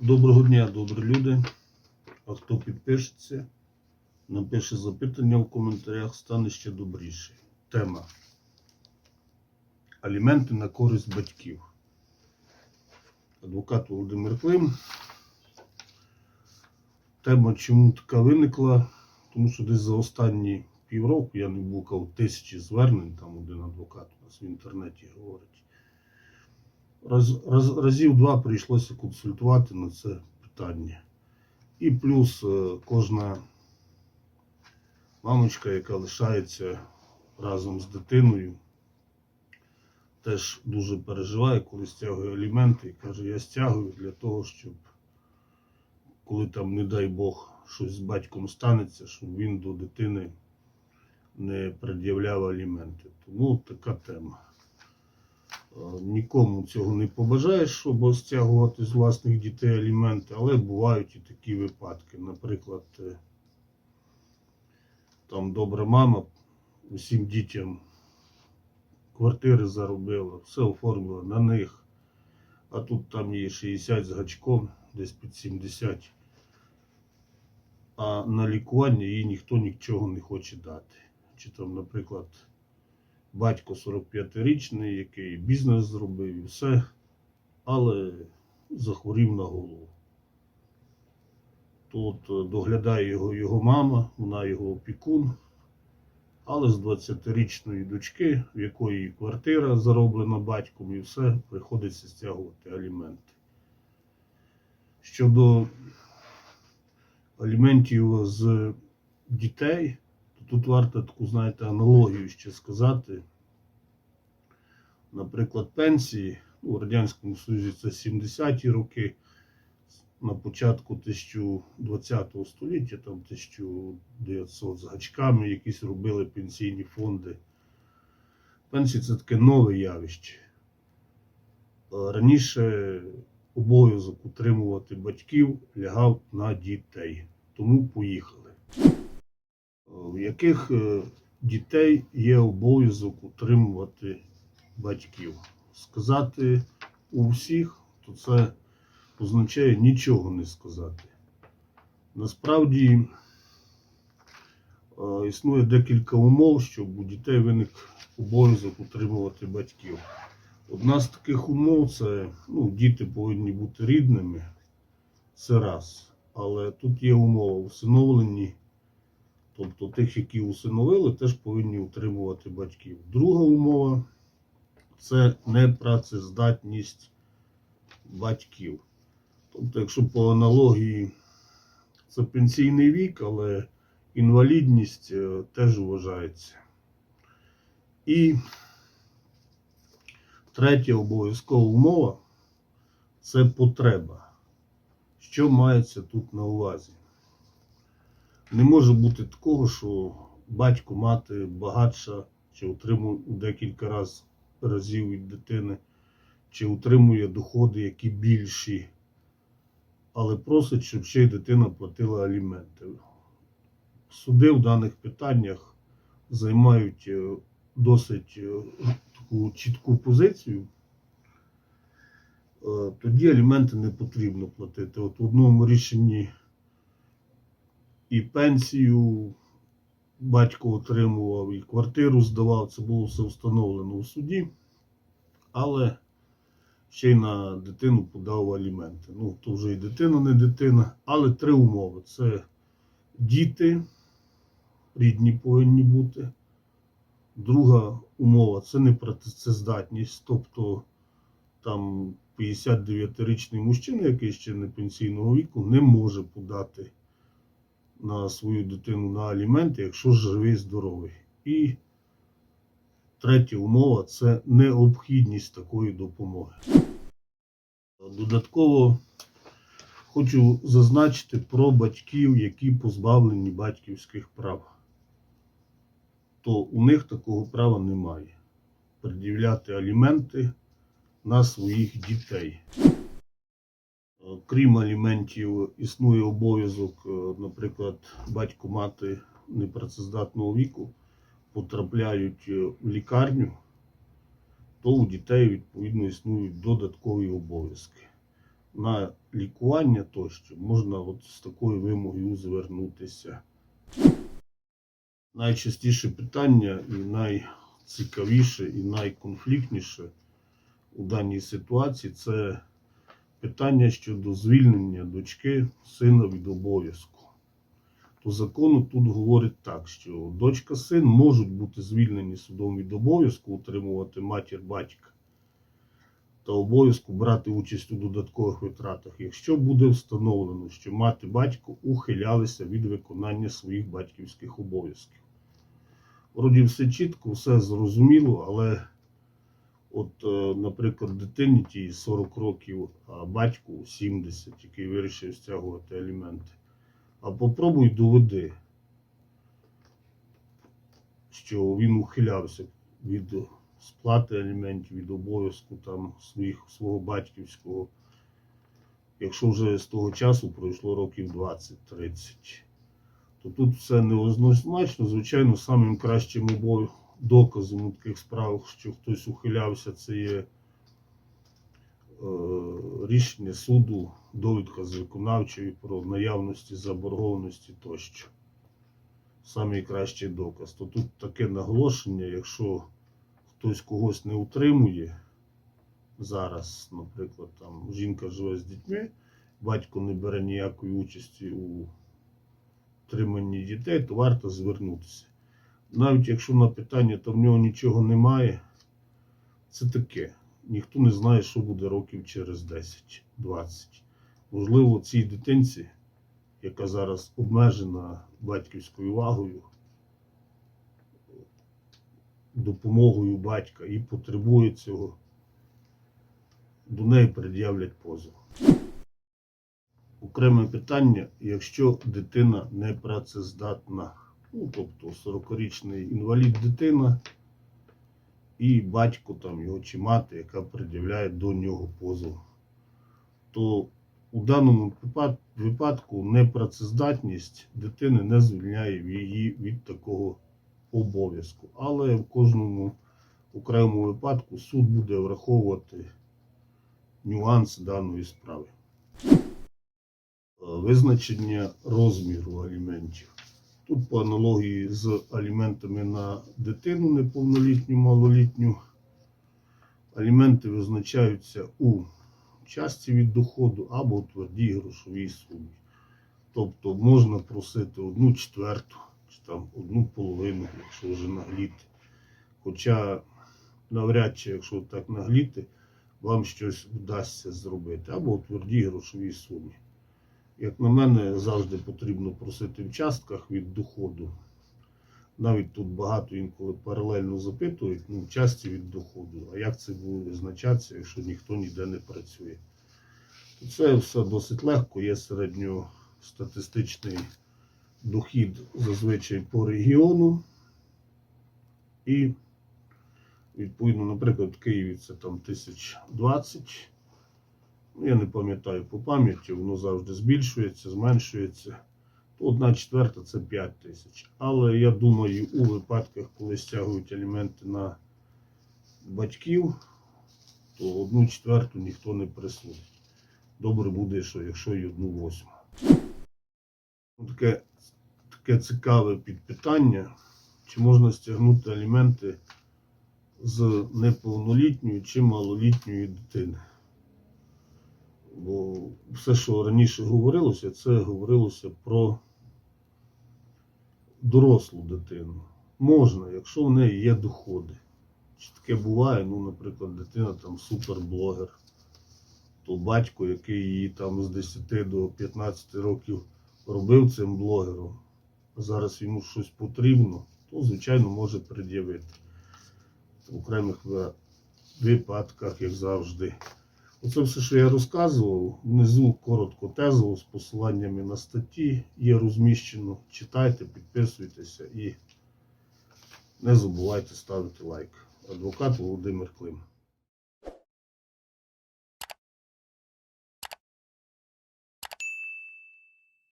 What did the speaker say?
Доброго дня, добрі люди. А хто підпишеться, напише запитання в коментарях, стане ще добріше. Тема. Аліменти на користь батьків. Адвокат Володимир Клим. Тема чому така виникла? Тому що десь за останні півроку я не букав тисячі звернень, там один адвокат у нас в інтернеті говорить. Раз, раз, разів два прийшлося консультувати на це питання. І плюс е, кожна мамочка, яка лишається разом з дитиною, теж дуже переживає, коли стягує аліменти і каже, я стягую для того, щоб коли там, не дай Бог, щось з батьком станеться, щоб він до дитини не пред'являв аліменти. Тому така тема. Е, Нікому цього не побажаєш, щоб стягувати з власних дітей аліменти, але бувають і такі випадки. Наприклад, е, там добра мама усім дітям квартири заробила, все оформила на них, а тут там є 60 з гачком, десь під 70. А на лікування їй ніхто нічого не хоче дати. Чи там, наприклад, батько 45-річний, який бізнес зробив і все, але захворів на голову. Тут е, доглядає його його мама, вона його опікун, але з 20-річної дочки, в якої квартира зароблена батьком і все, приходиться стягувати аліменти. Щодо аліментів з дітей, Тут варто таку, знаєте, аналогію ще сказати. Наприклад, пенсії у Радянському Союзі це 70-ті роки, на початку 1020 століття, там 1900 з гачками якісь робили пенсійні фонди. Пенсії це таке нове явище. Раніше обов'язок утримувати батьків лягав на дітей, тому поїхали в яких е, дітей є обов'язок утримувати батьків. Сказати у всіх, то це означає нічого не сказати. Насправді е, існує декілька умов, щоб у дітей виник обов'язок утримувати батьків. Одна з таких умов це ну, діти повинні бути рідними. Це раз. Але тут є умова усиновлені. Тобто тих, які усиновили, теж повинні утримувати батьків. Друга умова це непрацездатність батьків. Тобто, якщо по аналогії це пенсійний вік, але інвалідність е, теж вважається. І третя обов'язкова умова це потреба. Що мається тут на увазі? Не може бути такого, що батько, мати багатша, чи отримує у декілька раз, разів від дитини, чи отримує доходи, які більші, але просить, щоб ще й дитина платила аліменти. Суди в даних питаннях займають е, досить е, таку чітку позицію. Е, Тоді аліменти не потрібно платити. От в одному рішенні і пенсію батько отримував, і квартиру здавав. Це було все встановлено у суді, але ще й на дитину подав аліменти. Ну, то вже і дитина, не дитина, але три умови: це діти, рідні повинні бути. Друга умова це непрацездатність, тобто там 59-річний мужчина, який ще не пенсійного віку, не може подати на свою дитину на аліменти, якщо живий здоровий. І третя умова це необхідність такої допомоги. Додатково хочу зазначити про батьків, які позбавлені батьківських прав. То у них такого права немає. Пред'являти аліменти на своїх дітей. Крім аліментів, існує обов'язок, е, наприклад, батько мати непрацездатного віку потрапляють е, в лікарню, то у дітей відповідно існують додаткові обов'язки. на лікування тощо, можна от з такою вимогою звернутися. Найчастіше питання і найцікавіше, і найконфліктніше у даній ситуації це питання щодо звільнення дочки сина від обов'язку. То закону тут говорить так, що дочка син можуть бути звільнені судом від обов'язку утримувати матір батька та обов'язку брати участь у додаткових витратах, якщо буде встановлено, що мати батько ухилялися від виконання своїх батьківських обов'язків. Вроді все чітко, все зрозуміло, але от, е, наприклад, дитині тій 40 років, а батьку 70, який вирішив стягувати аліменти. А попробуй доведи, що він ухилявся від сплати аліментів, від обов'язку там своїх, свого батьківського, якщо вже з того часу пройшло років 20-30 то тут все неоднозначно. Звичайно, самим кращим обов... доказом у таких справах, що хтось ухилявся, це є е, рішення суду, довідка з виконавчої про наявності заборгованості тощо. Самий кращий доказ. То тут таке наголошення, якщо хтось когось не утримує зараз, наприклад, там жінка живе з дітьми, батько не бере ніякої участі у утриманні дітей, то варто звернутися. Навіть якщо на питання там в нього нічого немає, це таке. Ніхто не знає, що буде років через 10-20. Можливо, цій дитинці, яка зараз обмежена батьківською увагою, допомогою батька і потребує цього, до неї пред'являть позов. Окреме питання, якщо дитина не працездатна, ну тобто 40-річний інвалід дитина і батько там його чи мати, яка пред'являє до нього позов, то у даному випадку непрацездатність дитини не звільняє її від такого обов'язку. Але в кожному окремому випадку суд буде враховувати нюанси даної справи. Е, Визначення розміру аліментів. Тут по аналогії з аліментами на дитину неповнолітню, малолітню. Аліменти визначаються у частці від доходу або у твердій грошовій сумі. Тобто можна просити одну четверту чи там одну половину, якщо вже нагліти. Хоча навряд чи, якщо так нагліти, вам щось вдасться зробити, або у твердій грошовій сумі. Як на мене, завжди потрібно просити в частках від доходу. Навіть тут багато інколи паралельно запитують, ну, в частці від доходу. А як це буде визначатися, якщо ніхто ніде не працює? Це все досить легко, є середньостатистичний дохід зазвичай по регіону. І, відповідно, наприклад, в Києві це там 1020. Ну, я не пам'ятаю по пам'яті, воно завжди збільшується, зменшується. Одна четверта це 5 тисяч. Але я думаю, у випадках, коли стягують аліменти на батьків, то одну четверту ніхто не присудить. Добре буде, що якщо й одну восьму. Ну, Таке, таке цікаве підпитання, чи можна стягнути аліменти з неповнолітньої чи малолітньої дитини. Бо все, що раніше говорилося, це говорилося про дорослу дитину. Можна, якщо в неї є доходи. Чи таке буває, ну, наприклад, дитина там суперблогер, то батько, який її там з 10 до 15 років робив цим блогером, а зараз йому щось потрібно, то, звичайно, може пред'явити. В окремих випадках, як завжди. Оце все, що я розказував, внизу коротко тезово з посиланнями на статті є розміщено. Читайте, підписуйтеся і не забувайте ставити лайк. Адвокат Володимир Клим.